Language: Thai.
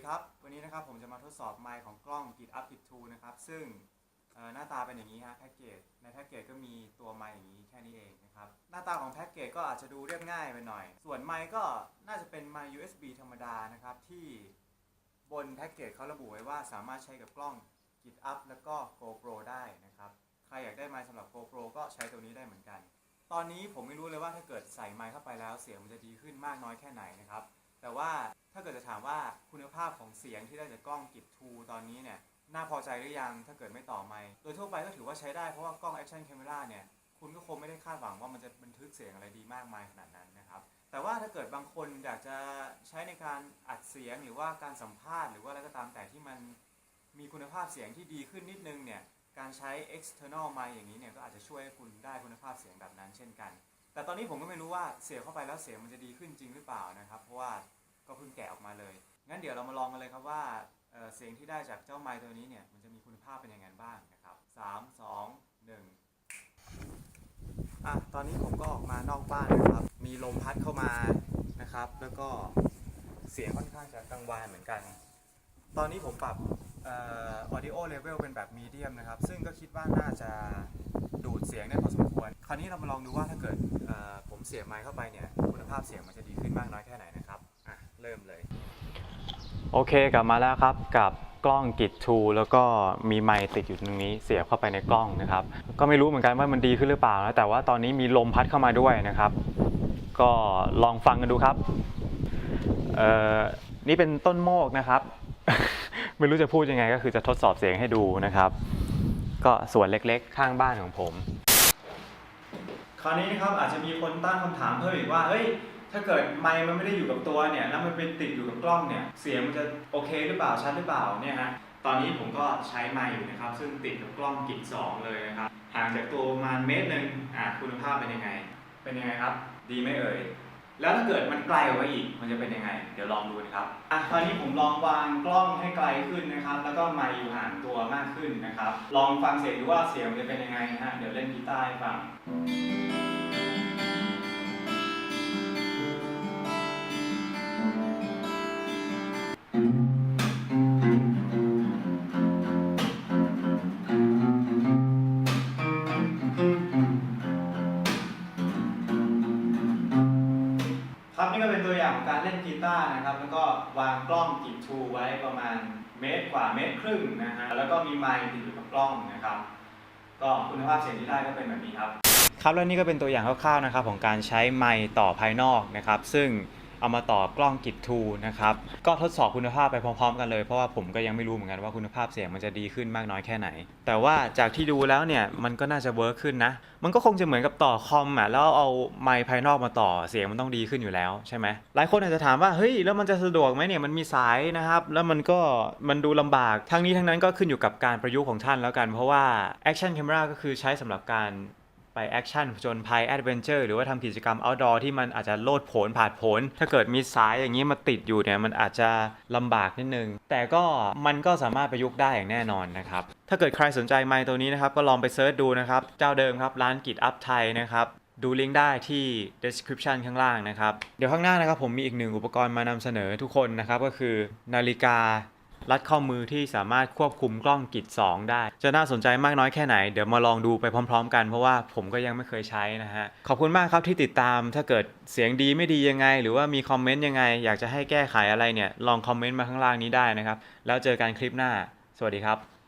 ดีครับ วันนี้นะครับผมจะมาทดสอบไมค์ของกล้อง Git Up Git 2นะครับ ซึ่งหน้าตาเป็นอย่างนี้ฮะแพ็กเกจ ในแพ็กเกจก็มีตัวไมค์อย่างนี้แค่นี้เองนะครับ หน้าตาของแพ็กเกจก็อาจจะดูเรียบง่ายไปหน่อย ส่วนไมค์ก็น่าจะเป็นไมค์ USB ธรรมดานะครับ ที่บนแพ็กเกจเขาระบุไว้ว่าสามารถใช้กับกล้อง Git Up แล้วก็ GoPro ได้นะครับ ใครอยากได้ไมค์สำหรับ GoPro ก็ใช้ตัวนี้ได้เหมือนกัน ตอนนี้ผมไม่รู้เลยว่าถ้าเกิดใส่ไมค์เข้าไปแล้วเสียงมันจะดีขึ้นมากน้อยแค่ไหนนะครับ แต่ว่า ถ้าเกิดจะถามว่าคุณภาพของเสียงที่ได้จากกล้องกิ t 2ตอนนี้เนี่ยน่าพอใจหรือยังถ้าเกิดไม่ต่อไมค์โดยทั่วไปก็ถือว่าใช้ได้เพราะว่ากล้อง Action Camera เนี่ยคุณก็คงไม่ได้คาดหวังว่ามันจะบันทึกเสียงอะไรดีมากมายขนาดนั้นนะครับแต่ว่าถ้าเกิดบางคนอยากจะใช้ในการอัดเสียงหรือว่าการสัมภาษณ์หรือว่าอะไรก็ตามแต่ที่มันมีคุณภาพเสียงที่ดีขึ้นนิดนึงเนี่ยการใช้ external mic อย่างนี้เนี่ยก็อาจจะช่วยให้คุณได้คุณภาพเสียงแบบนั้นเช่นกัน แต่ตอนนี้ผมก็ไม่รู้ว่าเสียบเข้าไปแล้วเสียงมันจะดีขึ้นจริงหรือเปล่านะครับ เพราะว่า ก็เพิ่งแกะออกมาเลย งั้นเดี๋ยวเรามาลองกันเลยครับว่าเเสียงที่ได้จากเจ้าไมค์ตัวนี้เนี่ยมันจะมีคุณภาพเป็นยังไงบ้างนะครับสามสองหนึ่งอะตอนนี้ผมก็ออกมานอกบ้านนะครับ มีลมพัดเข้ามานะครับ แล้วก็เสียงค่อนข้างจะกังวานเหมือนกัน ตอนนี้ผมปรับออ audio level เป็นแบบ medium นะครับ ซึ่งก็คิดว่าน่าจะดูดเสียงได้พอสมควร คราวนี้เรามาลองดูว่าถ้าเกิดผมเสียบไมค์เข้าไปเนี่ยคุณภาพเสียงมันจะดีขึ้นมากน้อยแค่ไหนนะครับ โอเคกลับมาแล้วครับกับกล้องกิจทูแล้วก็มีไมค์ติดอยู่ตรงนี้เสียบเข้าไปในกล้องนะครับ ก็ไม่รู้เหมือนกันว่ามันดีขึ้นหรือเปล่านะแต่ว่าตอนนี้มีลมพัดเข้ามาด้วยนะครับ ก็ลองฟังกันดูครับเอ่อนี่เป็นต้นโมกนะครับ ไม่รู้จะพูดยังไงก็คือจะทดสอบเสียงให้ดูนะครับ ก็ส่วนเล็กๆ ข้างบ้านของผม คราวนี้นะครับอาจจะมีคนตั้งคำถามเพิ่มอีกว่าเฮ้ย ถ้าเกิดไมค์มันไม่ได้อยู่กับตัวเนี่ยแล้วมันไปติดอยู่กับกล้องเนี่ยเสียงมันจะโอเคหรือเปล่าชัดหรือเปล่าเนี่ยฮะตอนนี้ผมก็ใช้ไมค์อยู่นะครับซึ่งติดกับกล้องกิจ2เลยนะครับห่างจากตัวประมาณเมตรหนึ่งอะคุณภาพเป็นยังไง เป็นยังไงครับ ดีไหมเอ่ยแล้วถ้าเกิดมันไกลออกไปอีกมันจะเป็นยังไง เดี๋ยวลองดูนะครับอะตอนนี้ผมลองวางกล้องให้ไกลขึ้นนะครับ แล้วก็ไมค์อยู่ห่างตัวมากขึ้นนะครับ ลองฟังเสียงดูว่าเสียงมันจะเป็นยังไงนะฮะเดี๋ยวเล่นกีตาร์ให้ฟัง ครับนี่ก็เป็นตัวอย่างของการเล่นกีตาร์นะครับ แล้วก็วางกล้องกิจทูไว้ประมาณเมตรกว่าเมตรครึ่งนะฮะแล้วก็มีไมค์ติดอยู่กับกล้องนะครับ ก็คุณภาพเสียงที่ได้ก็เป็นแบบนี้ครับ ครับแล้วนี่ก็เป็นตัวอย่างคร่าวๆนะครับของการใช้ไมค์ต่อภายนอกนะครับ ซึ่ง เอามาต่อกล้องกิจทูนะครับ ก็ทดสอบคุณภาพไปพร้อมๆ กันเลย เพราะว่าผมก็ยังไม่รู้เหมือนกันว่าคุณภาพเสียงมันจะดีขึ้นมากน้อยแค่ไหน แต่ว่าจากที่ดูแล้วเนี่ยมันก็น่าจะเวิร์คขึ้นนะ มันก็คงจะเหมือนกับต่อคอมอะแล้วเอาไมค์ภายนอกมาต่อเสียงมันต้องดีขึ้นอยู่แล้วใช่ไหมหลายคนอาจจะถามว่าเฮ้ยแล้วมันจะสะดวกไหมเนี่ยมันมีสายนะครับ แล้วมันก็มันดูลำบากทั้งนี้ทั้งนั้นก็ขึ้นอยู่กับการประยุกต์ของท่านแล้วกัน เพราะว่า Action Camera ก็คือใช้สำหรับการ ไปแอคชั่นผจญภัยแอดเวนเจอร์หรือว่าทำกิจกรรม outdoor ที่มันอาจจะโลดโผนผาดโผนถ้าเกิดมีสายอย่างนี้มาติดอยู่เนี่ยมันอาจจะลำบากนิดนึง แต่ก็มันก็สามารถประยุกต์ได้อย่างแน่นอนนะครับ ถ้าเกิดใครสนใจไมค์ตัวนี้นะครับ ก็ลองไปเซิร์ชดูนะครับ เจ้าเดิมครับ ร้านกิจอัพไทยนะครับดูลิงก์ได้ที่ description ข้างล่างนะครับ เดี๋ยวข้างหน้านะครับผมมีอีกหนึ่งอุปกรณ์มานำเสนอทุกคนนะครับ ก็คือนาฬิกา รัดข้อมือที่สามารถควบคุมกล้องกิจ2ได้ จะน่าสนใจมากน้อยแค่ไหน เดี๋ยวมาลองดูไปพร้อม ๆ กันเพราะว่าผมก็ยังไม่เคยใช้นะฮะ ขอบคุณมากครับที่ติดตาม ถ้าเกิดเสียงดีไม่ดียังไง หรือว่ามีคอมเมนต์ยังไง อยากจะให้แก้ไขอะไรเนี่ย ลองคอมเมนต์มาข้างล่างนี้ได้นะครับ แล้วเจอกันคลิปหน้า สวัสดีครับ